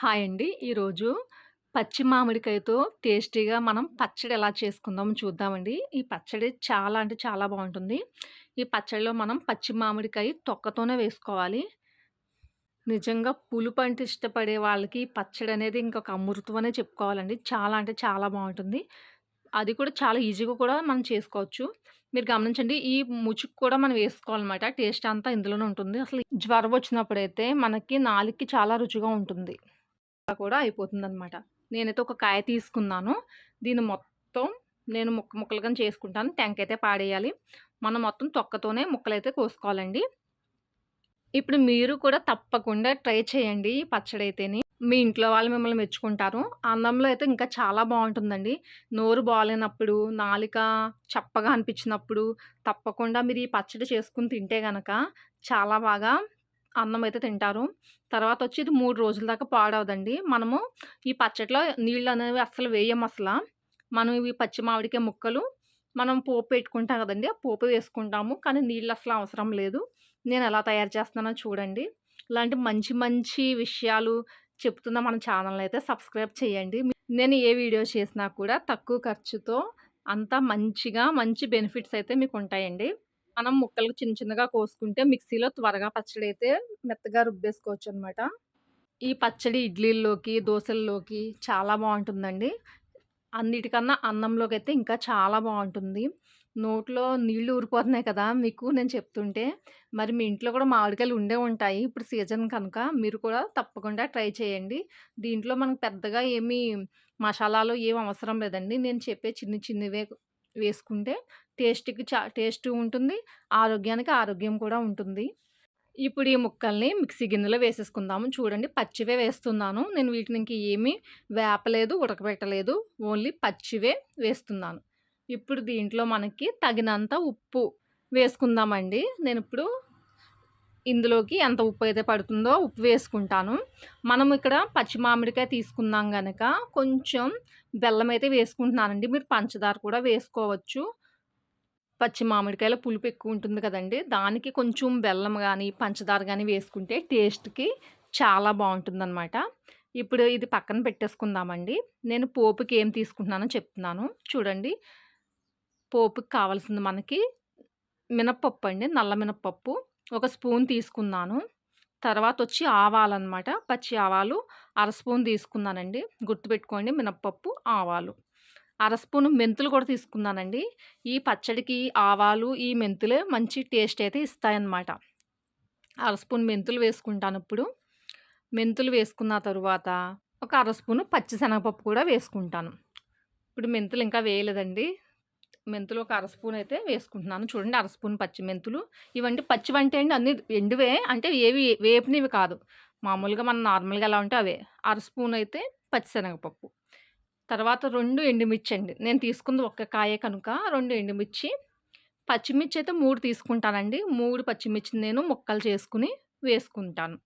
Hi అండి. ఈరోజు పచ్చి మామిడికాయతో టేస్టీగా మనం పచ్చడి ఎలా చేసుకుందామో చూద్దామండి. ఈ పచ్చడి చాలా అంటే చాలా బాగుంటుంది ఈ పచ్చడిలో మనం పచ్చి మామిడికాయ తొక్కతోనే వేసుకోవాలి. నిజంగా పులుపు అంటే ఇష్టపడే వాళ్ళకి ఈ పచ్చడి అనేది ఇంకొక అమృతం అనే చెప్పుకోవాలండి. చాలా అంటే చాలా బాగుంటుంది అది కూడా చాలా ఈజీగా కూడా మనం చేసుకోవచ్చు. మీరు గమనించండి ఈ ముచుకు కూడా మనం వేసుకోవాలన్నమాట. టేస్ట్ అంతా ఇందులోనే ఉంటుంది. అసలు జ్వరం వచ్చినప్పుడైతే మనకి నాలుగుకి చాలా రుచిగా ఉంటుంది. కూడా అయిపోతుందనమాట. నేనైతే ఒక కాయ తీసుకున్నాను. దీన్ని మొత్తం నేను ముక్క ముక్కలుగా చేసుకుంటాను. టెంకైతే పాడేయాలి. మనం మొత్తం తొక్కతోనే ముక్కలైతే కోసుకోవాలండి. ఇప్పుడు మీరు కూడా తప్పకుండా ట్రై చేయండి ఈ పచ్చడైతేని. మీ ఇంట్లో వాళ్ళు మిమ్మల్ని మెచ్చుకుంటారు. అన్నంలో అయితే ఇంకా చాలా బాగుంటుందండి నోరు బాగాలేనప్పుడు నాలిక చప్పగా అనిపించినప్పుడు తప్పకుండా మీరు ఈ పచ్చడి చేసుకుని తింటే కనుక చాలా బాగా అన్నం అయితే తింటారు. తర్వాత వచ్చి ఇది మూడు రోజుల దాకా పాడవదండి. మనము ఈ పచ్చట్లో నీళ్ళు అనేవి అస్సలు వేయం అసలు మనం ఇవి పచ్చి మామిడికాయ ముక్కలు మనం పోపు పెట్టుకుంటాం కదండి ఆ పోపు వేసుకుంటాము. కానీ నీళ్ళు అసలు అవసరం లేదు. నేను ఎలా తయారు చేస్తున్నానో చూడండి. ఇలాంటి మంచి మంచి విషయాలు చెప్తున్న మన ఛానల్‌ని అయితే సబ్స్క్రైబ్ చేయండి. నేను ఏ వీడియో చేసినా కూడా తక్కువ ఖర్చుతో అంతా మంచిగా మంచి బెనిఫిట్స్ అయితే మీకు ఉంటాయండి. మనం ముక్కలు చిన్న చిన్నగా కోసుకుంటే మిక్సీలో త్వరగా పచ్చడి అయితే మెత్తగా రుబ్బేసుకోవచ్చు అనమాట. ఈ పచ్చడి ఇడ్లీల్లోకి, దోసల్లోకి చాలా బాగుంటుందండి అన్నిటికన్నా అన్నంలోకి అయితే ఇంకా చాలా బాగుంటుంది నోట్లో నీళ్ళు ఊరిపోతున్నాయి కదా! మీకు నేను చెప్తుంటే. మరి మీ ఇంట్లో కూడా మామిడికాయలు ఉండే ఉంటాయి. ఇప్పుడు సీజన్ కనుక మీరు కూడా తప్పకుండా ట్రై చేయండి. దీంట్లో మనకు పెద్దగా ఏమీ మసాలాలు ఏం అవసరం లేదండి. నేను చెప్పే చిన్ని చిన్నివే వేసుకుంటే టేస్ట్‌కి చా టేస్ట్ ఉంటుంది. ఆరోగ్యానికి ఆరోగ్యం కూడా ఉంటుంది. ఇప్పుడు ఈ ముక్కల్ని మిక్సీ గిన్నెలో వేసేసుకుందాము. చూడండి పచ్చివే వేస్తున్నాను. నేను వీటిని ఇంక ఏమీ వేపలేదు, ఉడకబెట్టలేదు. ఓన్లీ పచ్చివే వేస్తున్నాను. ఇప్పుడు దీంట్లో మనకి తగినంత ఉప్పు వేసుకుందామండి. నేను ఇప్పుడు ఇందులోకి ఎంత ఉప్పు అయితే పడుతుందో ఉప్పు వేసుకుంటాను. మనం ఇక్కడ పచ్చి మామిడికాయ తీసుకున్నాం కనుక కొంచెం బెల్లం అయితే వేసుకుంటున్నానండి. మీరు పంచదార కూడా వేసుకోవచ్చు. పచ్చి మామిడికాయల పులుపు ఎక్కువ ఉంటుంది కదండి దానికి కొంచెం బెల్లం కానీ పంచదార కానీ వేసుకుంటే టేస్ట్‌కి చాలా బావుంటుందనమాట. ఇప్పుడు ఇది పక్కన పెట్టేసుకుందామండి. నేను పోపుకి ఏం తీసుకుంటున్నానో చెప్తున్నాను. చూడండి. పోపుకి కావాల్సింది మనకి మినపప్పు అండి. నల్ల మినపప్పు. ఒక స్పూన్ తీసుకున్నాను. తర్వాత వచ్చి ఆవాలు ఆవాలనమాట. పచ్చి ఆవాలు అర స్పూన్ తీసుకున్నానండి. గుర్తుపెట్టుకోండి మినప్పప్పు ఆవాలు. అర స్పూన్ మెంతులు కూడా తీసుకున్నానండి. ఈ పచ్చడికి ఆవాలు, ఈ మెంతులే మంచి టేస్ట్ అయితే ఇస్తాయన్నమాట. అర స్పూన్ మెంతులు వేసుకుంటాను ఇప్పుడు మెంతులు వేసుకున్న తరువాత ఒక అర స్పూను పచ్చిశనగపప్పు కూడా వేసుకుంటాను. ఇప్పుడు మెంతులు ఇంకా వేయలేదండి. మెంతులు ఒక అర స్పూన్ అయితే వేసుకుంటున్నాను. చూడండి అర స్పూన్ పచ్చి మెంతులు. ఇవంటే పచ్చివంటే అండి అన్ని ఎండువే. అంటే ఏవి వేపినవి కాదు. మామూలుగా మనం నార్మల్‌గా ఎలా ఉంటే అవే. అర స్పూన్ అయితే పచ్చిశనగపప్పు. తర్వాత రెండు ఎండుమిర్చి అండి. నేను తీసుకుంది ఒక్క కాయ కనుక రెండు ఎండుమిర్చి. పచ్చిమిర్చి అయితే మూడు తీసుకుంటానండి. మూడు పచ్చిమిర్చి నేను ముక్కలు చేసుకుని వేసుకుంటాను.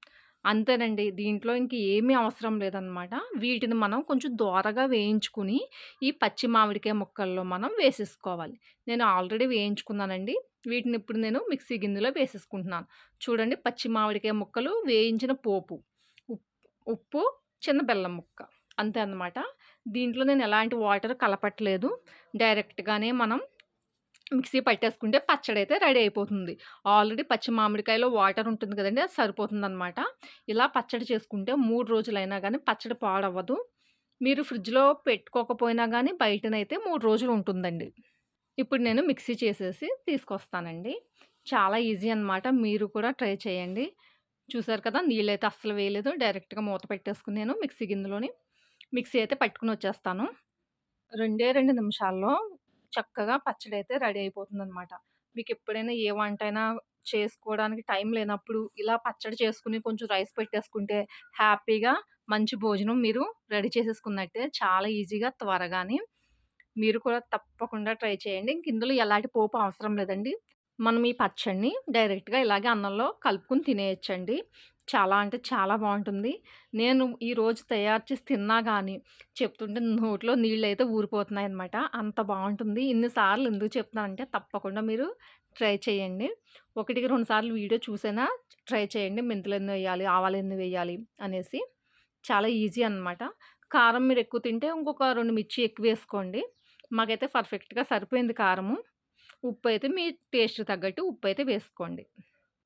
అంతేనండి. దీంట్లో ఇంక ఏమీ అవసరం లేదనమాట. వీటిని మనం కొంచెం దోరగా వేయించుకుని ఈ పచ్చి మామిడికాయ ముక్కల్లో మనం వేసేసుకోవాలి. నేను ఆల్రెడీ వేయించుకున్నానండి. వీటిని ఇప్పుడు నేను మిక్సీ గిన్నెలో వేసేసుకుంటున్నాను. చూడండి పచ్చి మామిడికాయ ముక్కలు, వేయించిన పోపు, ఉప్ ఉప్పు, చిన్న బెల్లం ముక్క. అంతే అన్నమాట. దీంట్లో నేను ఎలాంటి వాటర్ కలపట్లేదు. డైరెక్ట్‌గానే మనం మిక్సీ పట్టేసుకుంటే పచ్చడి అయితే రెడీ అయిపోతుంది. ఆల్రెడీ పచ్చి మామిడికాయలో వాటర్ ఉంటుంది కదండి అది సరిపోతుందనమాట. ఇలా పచ్చడి చేసుకుంటే మూడు రోజులైనా కానీ పచ్చడి పాడవ్వదు. మీరు ఫ్రిడ్జ్‌లో పెట్టుకోకపోయినా కానీ బయటనైతే మూడు రోజులు ఉంటుందండి. ఇప్పుడు నేను మిక్సీ చేసేసి తీసుకొస్తానండి. చాలా ఈజీ అనమాట. మీరు కూడా ట్రై చేయండి. చూసారు కదా! నీళ్ళైతే అస్సలు వేయలేదు. డైరెక్ట్‌గా మూత పెట్టేసుకుని నేను మిక్సీ గిన్నెలోని మిక్సీ అయితే పట్టుకుని వచ్చేస్తాను రెండే రెండు నిమిషాల్లో చక్కగా పచ్చడి అయితే రెడీ అయిపోతుందనమాట. మీకెప్పుడైనా ఏ వంట అయినా చేసుకోవడానికి టైం లేనప్పుడు ఇలా పచ్చడి చేసుకుని కొంచెం రైస్ పెట్టేసుకుంటే హ్యాపీగా మంచి భోజనం మీరు రెడీ చేసేసుకున్నట్టే. చాలా ఈజీగా త్వరగానే. మీరు కూడా తప్పకుండా ట్రై చేయండి. ఇంక ఇందులో ఎలాంటి పోపు అవసరం లేదండి. మనం ఈ పచ్చడిని డైరెక్ట్‌గా ఇలాగే అన్నంలో కలుపుకొని తినేయచ్చండి చాలా అంటే చాలా బాగుంటుంది నేను ఈరోజు తయారు చేసి తిన్నా కానీ చెప్తుంటే నోట్లో ఊరిపోతున్నాయి అనమాట అంత బాగుంటుంది ఇన్ని సార్లు ఎందుకు చెప్తున్నానంటే తప్పకుండా మీరు ట్రై చేయండి. ఒకటికి రెండు సార్లు వీడియో చూసైనా ట్రై చేయండి. మెంతులు ఎన్ని వేయాలి, ఆవాలు ఎన్ని వేయాలి అనేసి. చాలా ఈజీ అనమాట. కారం మీరు ఎక్కువ తింటే ఇంకొక రెండు మిర్చి ఎక్కువ వేసుకోండి మాకైతే పర్ఫెక్ట్‌గా సరిపోయింది కారము. ఉప్పు అయితే మీ టేస్ట్ తగ్గట్టు ఉప్పు అయితే వేసుకోండి.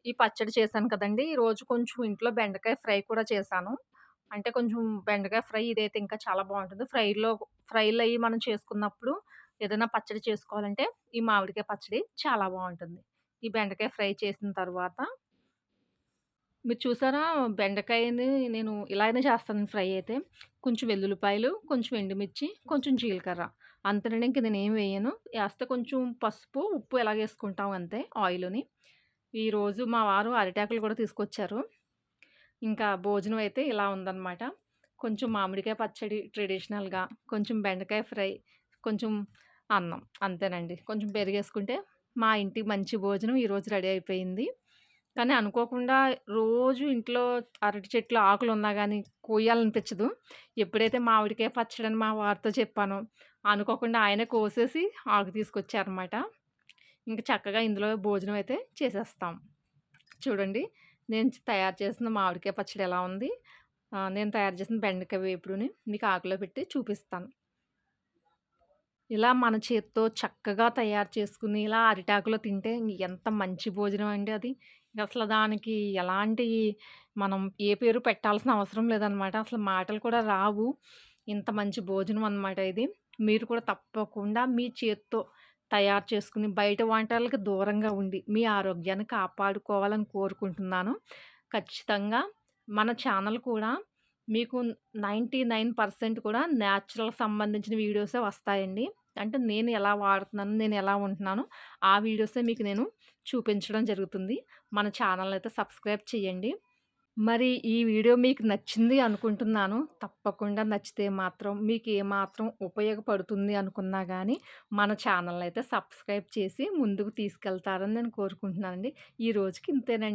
ఈ పచ్చడి చేశాను కదండీ! ఈరోజు కొంచెం ఇంట్లో బెండకాయ ఫ్రై కూడా చేశాను. అంటే కొంచెం బెండకాయ ఫ్రై ఇదైతే ఇంకా చాలా బాగుంటుంది ఫ్రైలో ఫ్రైలయ్యి మనం చేసుకున్నప్పుడు ఏదైనా పచ్చడి చేసుకోవాలంటే ఈ మామిడికాయ పచ్చడి చాలా బాగుంటుంది ఈ బెండకాయ ఫ్రై చేసిన తర్వాత మీరు చూసారా బెండకాయని నేను ఇలానే చేస్తాను ఫ్రై అయితే. కొంచెం వెల్లుల్లిపాయలు, కొంచెం ఎండుమిర్చి, కొంచెం జీలకర్ర. అంతేనండి ఇంక ఏం వేయను. వేస్తే కొంచెం పసుపు, ఉప్పు ఎలాగేసుకుంటాం అంతే ఆయిల్ని ఈరోజు మా వారు అరిటాకులు కూడా తీసుకొచ్చారు. ఇంకా భోజనం అయితే ఇలా ఉందనమాట. కొంచెం మామిడికాయ పచ్చడి ట్రెడిషనల్‌గా, కొంచెం బెండకాయ ఫ్రై, కొంచెం అన్నం అంతేనండి. కొంచెం పెరిగేసుకుంటే మా ఇంటికి మంచి భోజనం ఈరోజు రెడీ అయిపోయింది. కానీ అనుకోకుండా రోజు ఇంట్లో అరటి చెట్లు ఆకులు ఉన్నా కానీ కోయాలనిపించదు. ఎప్పుడైతే మామిడికాయ పచ్చడని మా వారితో చెప్పానో, అనుకోకుండా ఆయన కోసేసి ఆకు తీసుకొచ్చారనమాట. ఇంకా చక్కగా ఇందులో భోజనం అయితే చేసేస్తాం. చూడండి నేను తయారు చేసిన మామిడికాయ పచ్చడి ఎలా ఉంది. నేను తయారు చేసిన బెండకాయ వేపుడుని మీకు ఆకులో పెట్టి చూపిస్తాను. ఇలా మన చేత్తో చక్కగా తయారు చేసుకుని ఇలా అరిటాకులో తింటే ఎంత మంచి భోజనం అండి అది. అసలు దానికి ఎలాంటి మనం ఏ పేరు పెట్టాల్సిన అవసరం లేదనమాట. అసలు మాటలు కూడా రావు. ఇంత మంచి భోజనం అనమాట ఇది. మీరు కూడా తప్పకుండా మీ చేత్తో తయారు చేసుకుని బయట వంటలకు దూరంగా ఉండి, మీ ఆరోగ్యాన్ని కాపాడుకోవాలని కోరుకుంటున్నాను. ఖచ్చితంగా మన ఛానల్ కూడా మీకు 99% కూడా న్యాచురల్ సంబంధించిన వీడియోసే వస్తాయండి. అంటే నేను ఎలా వాడుతున్నాను, నేను ఎలా ఉంటున్నానో ఆ వీడియోసే మీకు నేను చూపించడం జరుగుతుంది. మన ఛానల్ అయితే సబ్స్క్రైబ్ చేయండి. మరి ఈ వీడియో మీకు నచ్చింది అనుకుంటున్నాను. తప్పకుండా నచ్చితే మాత్రం మీకు ఏమాత్రం ఉపయోగపడుతుంది అనుకున్నా కానీ మన ఛానల్‌నైతే సబ్స్క్రైబ్ చేసి ముందుకు తీసుకెళ్తారని నేను కోరుకుంటున్నానండి. ఈ రోజుకి ఇంతేనండి.